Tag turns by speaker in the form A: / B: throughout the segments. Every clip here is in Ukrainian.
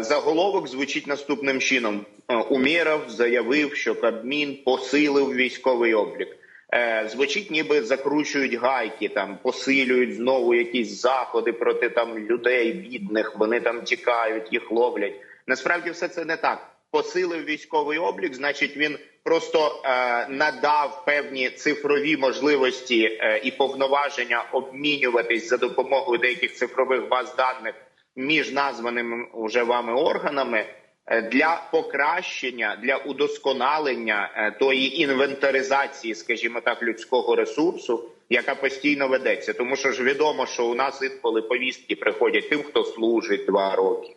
A: Заголовок звучить наступним чином: Е, Умєров заявив, що Кабмін посилив військовий облік. Е, Звучить, ніби закручують гайки, там посилюють знову якісь заходи проти там людей, бідних. Вони там тікають, їх ловлять. Насправді все це не так. Посилив військовий облік, значить, він просто е, надав певні цифрові можливості е, і повноваження обмінюватись за допомогою деяких цифрових баз даних між названими уже вами органами е, для покращення, для удосконалення е, тої інвентаризації, скажімо так, людського ресурсу, яка постійно ведеться. Тому що ж відомо, що у нас інколи повістки приходять тим, хто служить два роки.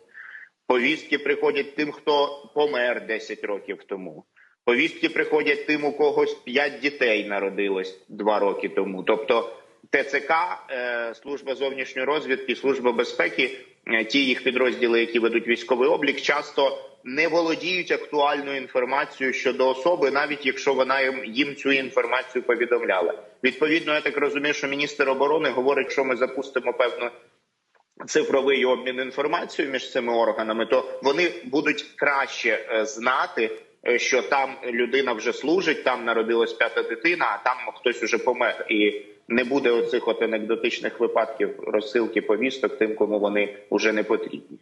A: Повістки приходять тим, хто помер 10 років тому. Повістки приходять тим, у когось 5 дітей народилось 2 роки тому. Тобто ТЦК, е, служба зовнішньої розвідки, служба безпеки, е, ті їх підрозділи, які ведуть військовий облік, часто не володіють актуальною інформацією щодо особи, навіть якщо вона їм, їм цю інформацію повідомляла. Відповідно, я так розумію, що міністр оборони говорить, що ми запустимо певну цифровий обмін інформацією між цими органами, то вони будуть краще е, знати, що там людина вже служить, там народилась п'ята дитина, а там хтось уже помер, і не буде оцих от анекдотичних випадків розсилки повісток тим, кому вони вже не потрібні.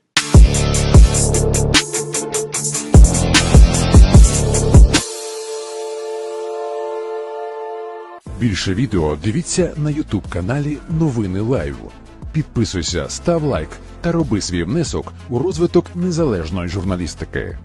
B: Більше відео дивіться на Ютуб каналі Новини Лайв. Підписуйся, став лайк та роби свій внесок у розвиток незалежної журналістики.